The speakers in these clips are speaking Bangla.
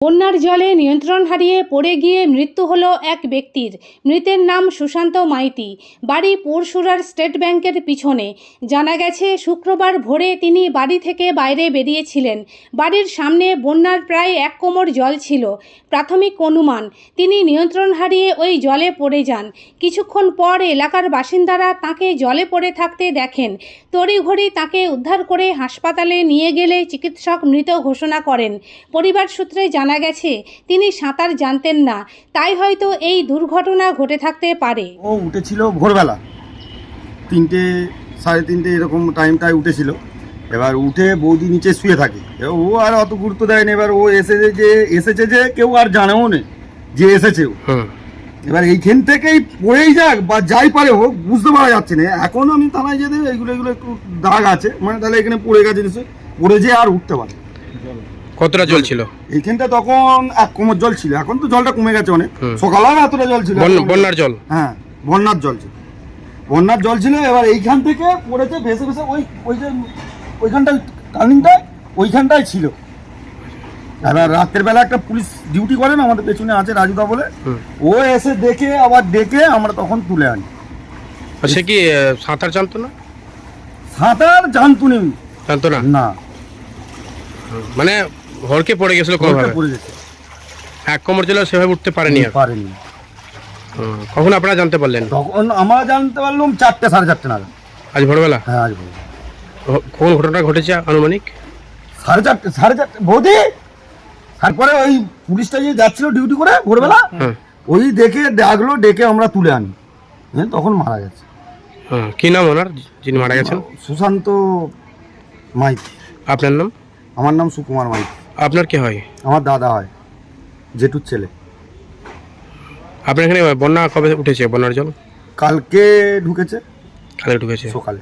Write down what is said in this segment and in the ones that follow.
বন্যার জলে নিয়ন্ত্রণ হারিয়ে পড়ে গিয়ে মৃত্যু হলো এক ব্যক্তির। মৃতের নাম সুশান্ত মাইতি। বাড়ি পরশুরার স্টেট ব্যাংকের পিছনে। জানা গেছে, শুক্রবার ভোরে তিনি বাড়ি থেকে বাইরে বেরিয়েছিলেন। বাড়ির সামনে বন্যার প্রায় এক কোমর জল ছিল। প্রাথমিক অনুমান, তিনি নিয়ন্ত্রণ হারিয়ে ওই জলে পড়ে যান। কিছুক্ষণ পর এলাকার বাসিন্দারা তাকে জলে পড়ে থাকতে দেখেন। তড়িঘড়ি তাকে উদ্ধার করে হাসপাতালে নিয়ে গেলে চিকিৎসক মৃত ঘোষণা করেন। পরিবার সূত্রে জানা গেছে তিনি সাঁতার জানতেন না। তাই হয়তো এই দুর্ঘটনা ঘটে থাকতে পারে। ও উঠেছিল ভোরবেলা। তিনটে সাড়ে তিনটে এরকম টাইমটায় উঠেছিল। এবার উঠে বৌদি নিচে শুয়ে থাকে। এবার ও আর অত গুরুত্ব দেয়নি। এবার ও এসেছে যে এসেছে যে কেউ আর জানেও নেই যে এসেছে এবার এইখান থেকেই পড়েই যাক বা যাই পারে হোক বুঝতে পারা যাচ্ছে না। এখন আমি থানায় যেতে এইগুলো এগুলো একটু দাগ আছে। মানে তাহলে এখানে পড়ে গেছে নিশ্চয়ই। পড়ে যে আর উঠতে পারে কতটা জল ছিল? এইখানটা তখন এক কোমর জল ছিল এখন তো জলটা কমে গেছে অনেক। সকালেও এতটা জল ছিল। বন্যার জল? হ্যাঁ বন্যার জল ছিল। বন্যার জল ছিল এবার এইখান থেকে পড়েছে ভেসে ভেসে ওই ওই যে ওইখানটায় টার্নিংটায় ওইখানটায় ছিল। এবার রাতের বেলা একটা পুলিশ ডিউটি করে না আমাদের পেছনে আছে রাজুদা বলে। ও এসে দেখে আবার ডেকে আমরা তখন তুলে আনি। সে কি সাঁতার জানতো না? সাঁতার জানতু নেই জানতো না? না। মানে হড়কে পড়ে গেছিল কোনোভাবে? পড়ে গেছে। এক কোমর ছিল সেভাবে উঠতে পারেনি আর? পারেনি। কখন আপনারা জানতে পারলেন? তখন আমরা জানতে পারলাম চারটে সাড়ে চারটে নাগাদ। আজ ভোরবেলা? হ্যাঁ আজ। ও- কোন ঘটনা ঘটেছে আনুমানিক? সাড়ে চারটে সাড়ে চারটে। বৌদি তারপরে ওই পুলিশটা যে যাচ্ছিল ডিউটি করে ভোরবেলা ওই দেখে ডাকলো ডেকে আমরা তুলে আনি। হ্যাঁ তখন মারা গেছে। হ্যাঁ কি নাম ওনার যিনি মারা গেছেন? সুশান্ত মাইতি। আপনার নাম? আমার নাম সুকুমার মাইতি। আপনার কি হয়? আমার দাদা হয় জেঠুর ছেলে। আপনার এখানে বন্যা কবে উঠেছে বন্যার জল? কালকে ঢুকেছে। কালে ঢুকেছে? সকালে।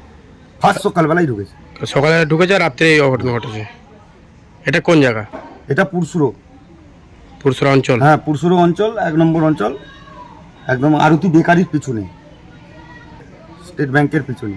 ফার্স্ট সকালবেলায় ঢুকেছে। সকালে ঢুকেছে আর রাত্রে এই অঘটনা ঘটেছে। এটা কোন জায়গা? এটা পুরসুরো। পুরসরা অঞ্চল? হ্যাঁ পুরসুরো অঞ্চল এক নম্বর অঞ্চল। একদম আরতি বেকারির পিছনে। স্টেট ব্যাংকের পিছনে।